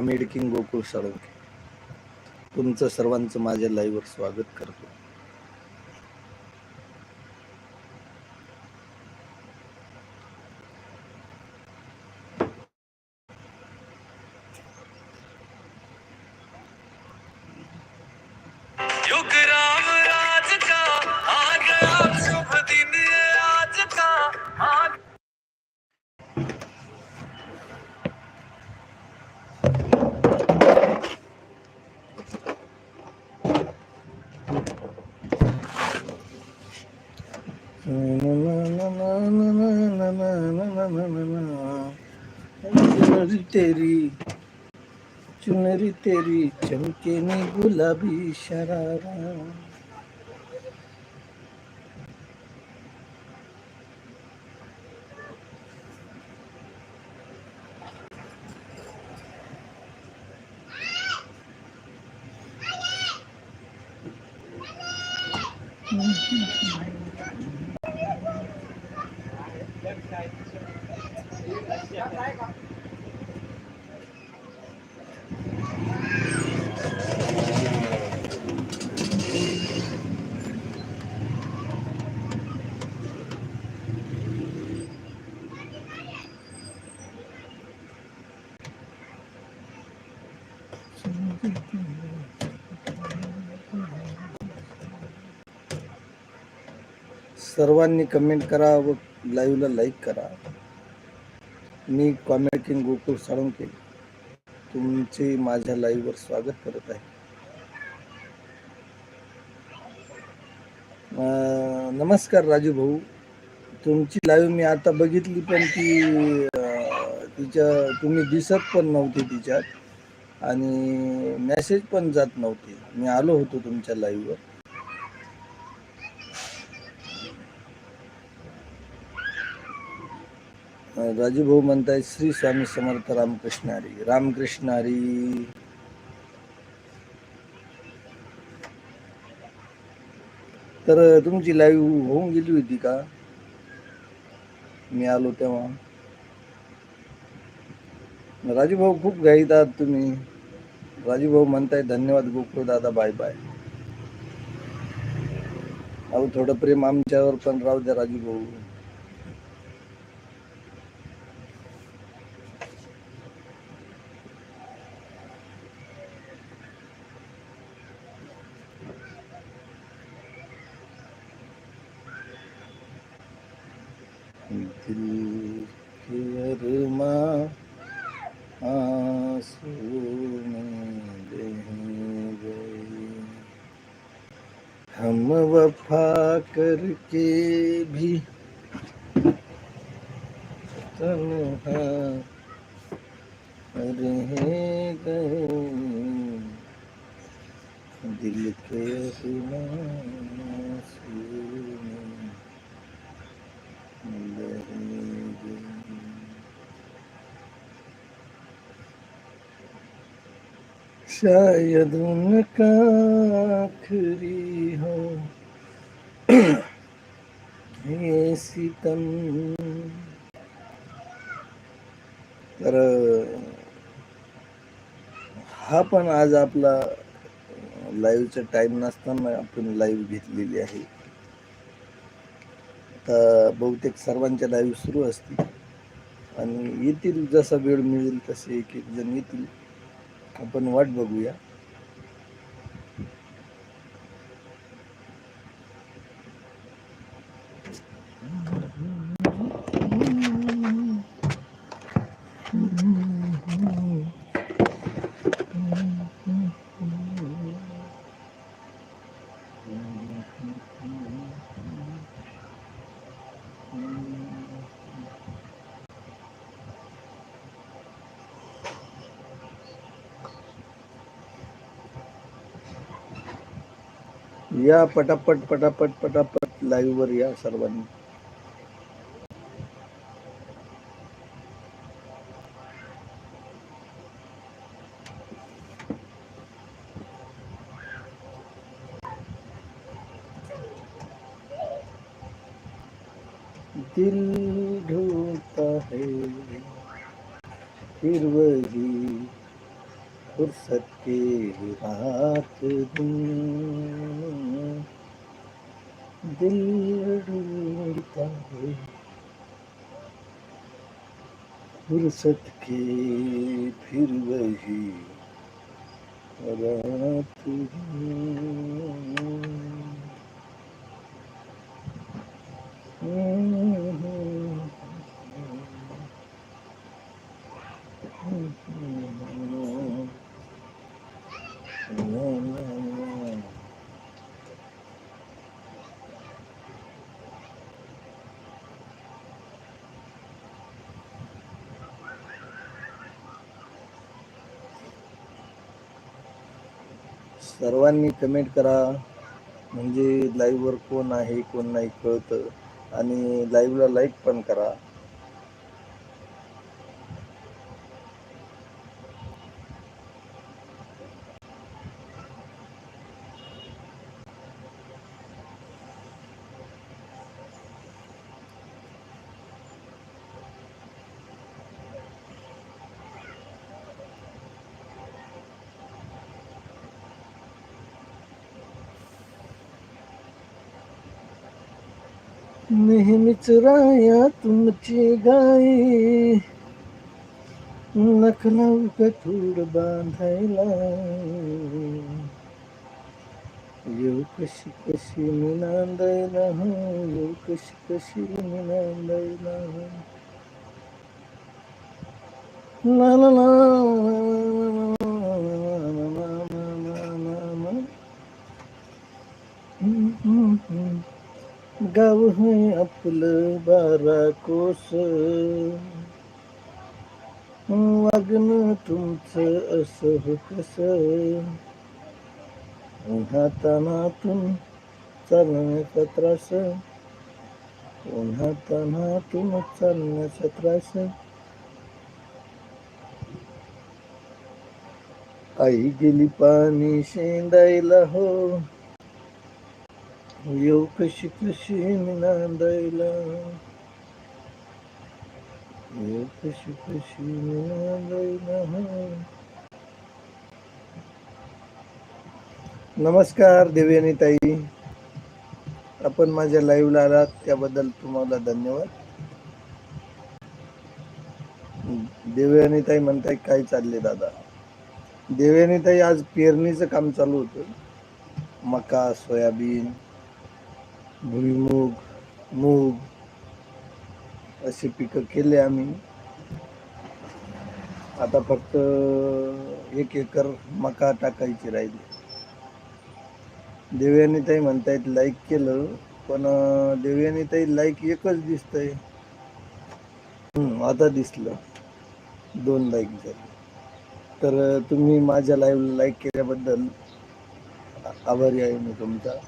मेडकिंग गोकुळ साळुंके तुमचं सर्वांचं माझ्या लाईव्हवर स्वागत करतो. প্রেমে গুলাবি সারা सर्वांनी कमेंट करा व लाईव्हला लाईक करा. मी कॉमेड किंग गोकुळ साळुंके तुमचे माझ्या लाईव्हवर स्वागत करत आहे. नमस्कार राजू भाऊ. तुमची लाईव्ह मी आता बघितली पण ती तिच्या तुम्ही दिसत पण नव्हते तिच्यात आणि मेसेज पण जात नव्हते. मी आलो होतो तुमच्या लाईव्हवर राजूभाऊ म्हणताय श्री स्वामी समर्थ रामकृष्ण हरी रामकृष्ण हरी तर तुमची लाईव्ह होऊन गेली होती का? मी आलो तेव्हा. राजूभाऊ खूप घाईत आहात तुम्ही. राजूभाऊ म्हणताय धन्यवाद गोकुळ दादा बाय बाय अहो थोडं प्रेम आमच्यावर पण राहू द्या राजूभाऊ भाऊ दिल के अरमा आंसू में बह गए हम वफा करके भी तन्हा रह गए दिल के अरमा शायद उनका आखिरी हो। ये सितम तर हा पण आज आपला लाईव्हचा टाईम नसताना आपण लाईव्ह घेतलेली आहे. आता बहुतेक सर्वांच्या लाईव्ह सुरू असतील. आणि येतील जसा वेळ मिळेल तसे एक एक जण येतील. आपण वाट बघूया. या पटापट पटापट पटापट लाईव्ह वर या सर्वांनी. दिल ढोता है फिर वही फुर्सत के रात दिन। दिल ढूंढता है। फुर्सत के फिर वही रात दिन। सर्वांनी कमेंट करा. म्हणजे लाईव्हवर कोण आहे कोण नाही कळतं. आणि लाईव्हला लाईक पण करा. नेहमीच राया तुमची गाई नखला कथूड बांधायला येऊ कशी कशी मी नांदायला हो येऊ कशी कशी मी नांदायला ला ला ला गाव है आपलं बारा कोस। वागणं तुमचं असं हो कस उन्हातानातून चालण्याचा त्रास उन्हातानातून चालण्याचा त्रास आई गेली पाणी शेंदायला हो। येऊ कशी कशी मी नांदायला? येऊ कशी कशी मी नांदायला? नमस्कार देवयानी ताई. आपण माझ्या लाईव्हला आलात त्याबद्दल तुम्हाला धन्यवाद. देवयानी ताई म्हणताय काय चालले दादा? देवयानी ताई आज पेरणीचं काम चालू होतं. मका सोयाबीन भुईमूग मूग असे पिकं केले आम्ही. आता फक्त एक एकर मका टाकायची राहिली. देवयानी ताई म्हणतायत लाईक केलं पण देवयानी ताई लाईक एकच दिसतंय. आहे आता दिसलं. दोन लाईक झाले. तर तुम्ही माझ्या लाईव्ह लाईक केल्याबद्दल आभारी आहे मी तुमचा.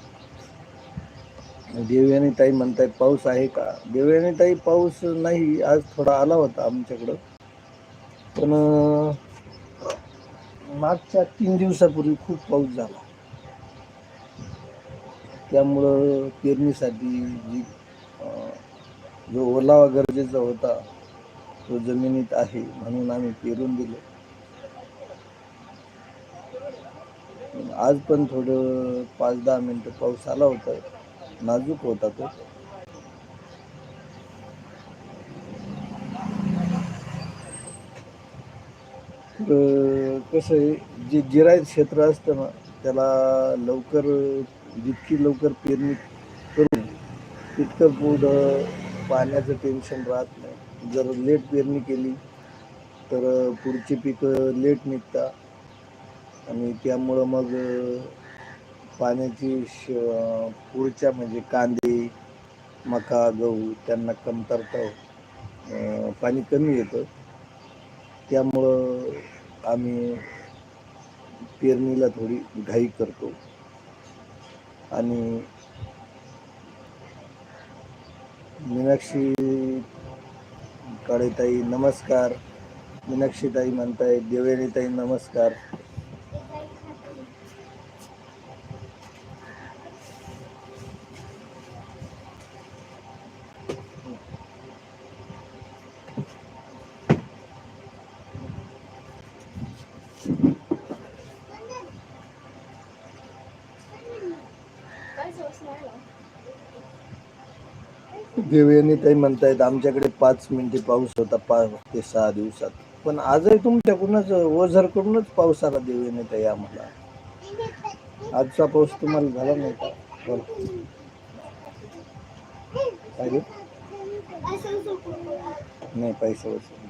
देवयानी ताई म्हणतायत पाऊस आहे का? देवयानी ताई पाऊस नाही. आज थोडा आला होता आमच्याकडं. पण मागच्या तीन दिवसापूर्वी खूप पाऊस झाला. त्यामुळं पेरणीसाठी जी जो ओलावा गरजेचा होता तो जमिनीत आहे म्हणून आम्ही पेरून दिलं. आज पण थोडं पाच दहा मिनटं पाऊस आला होता. नाजूक होता तो. कसं आहे जे जिराय क्षेत्र असतं ना त्याला लवकर जितकी लवकर पेरणी करू तितकं पुढं पाण्याचं टेन्शन राहत नाही. जर लेट पेरणी केली तर पुढची पिकं लेट निघतात आणि त्यामुळं मग पाण्याची श पुढच्या म्हणजे कांदे मका गहू त्यांना कमतरता पाणी कमी येतं. त्यामुळं आम्ही पेरणीला थोडी घाई करतो. आणि मीनाक्षी काळेताई नमस्कार. मीनाक्षीताई म्हणताय देवेणीताई नमस्कार. देवयानी काही म्हणतायत आमच्याकडे पाच मिनिटे पाऊस होता पाच ते सहा दिवसात पण आजही तुमच्याकडूनच ओझरकडूनच पाऊस आला देवयानी ताई आम्हाला आजचा पाऊस तुम्हाला झाला नाही का बोला. नाही पैसे वसूल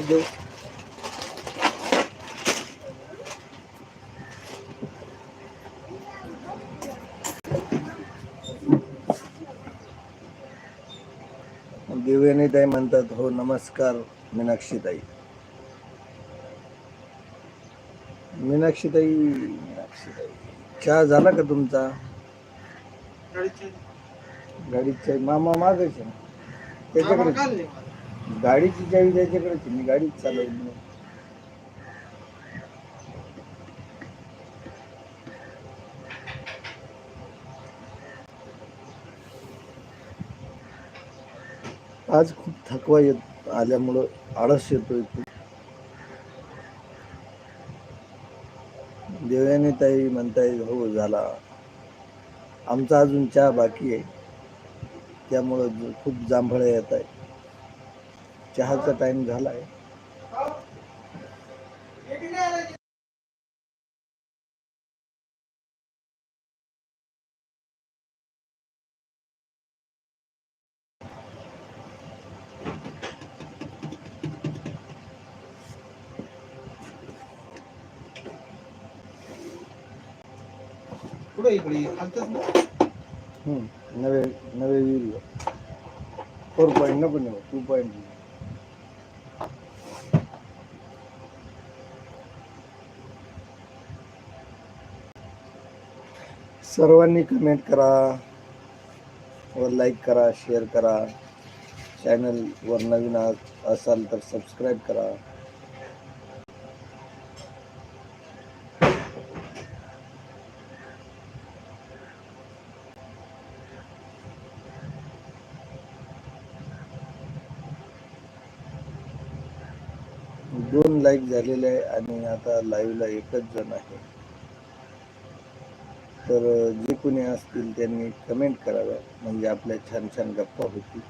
देऊ? देवयानी ताई म्हणतात हो नमस्कार मीनाक्षी ताई मीनाक्षी ताई मीनाक्षी ताई चहा झाला का तुमचा? गाडीची मामा मागायचे ना त्याच्याकडे गाडीची चावी त्याच्याकडेच आहे. मी गाडीच चालवली. आज खूप थकवा येत आल्यामुळं आळस येतो खूप देवयानी ताई म्हणताय हो झाला. आमचा अजून चहा बाकी आहे. त्यामुळं खूप जांभळं येत आहे चहाचा टाईम झाला आहे पुढे इकडे खालतच ना नवे नवे वीर फोर पॉईंट नको नेऊ टू पॉईंट सर्वांनी कमेंट करा व लाईक करा शेअर करा चॅनलवर नवीन आ- असाल तर सबस्क्राईब करा दोन लाईक झालेले आहे आणि आता लाईव्हला एकच जण आहे. तर जे कोणी असतील त्यांनी कमेंट कराव्या म्हणजे आपल्या छान छान गप्पा होतील.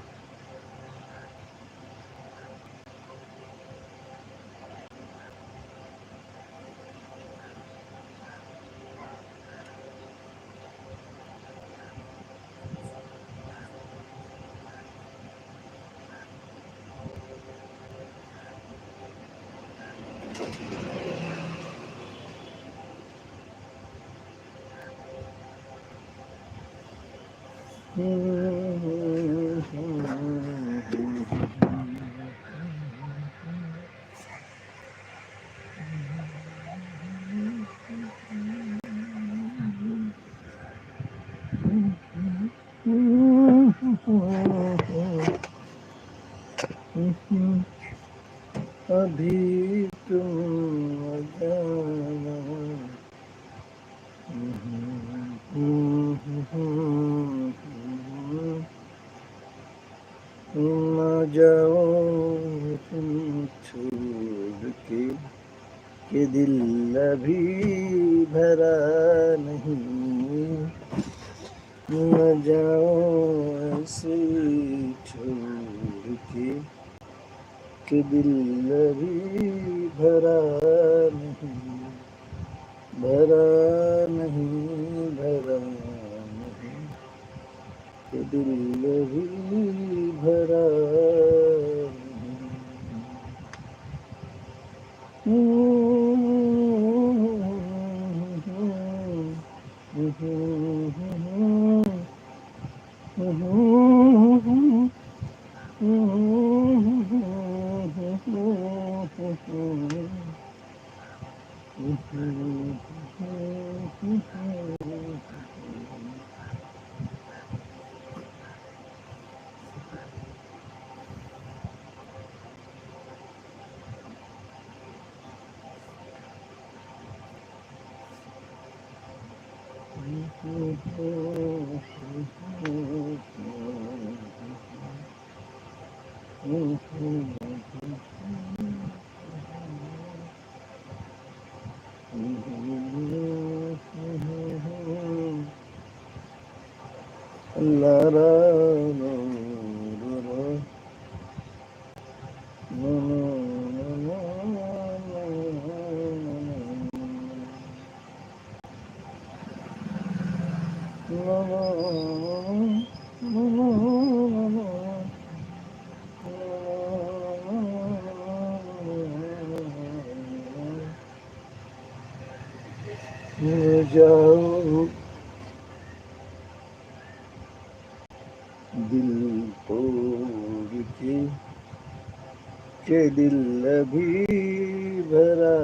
Be. दिल अभी भरा फूलती के दिल भी भरा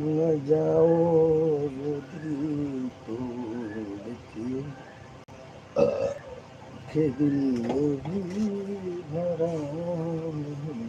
न जाओ रुद्री तोड़ के भी भरा नहीं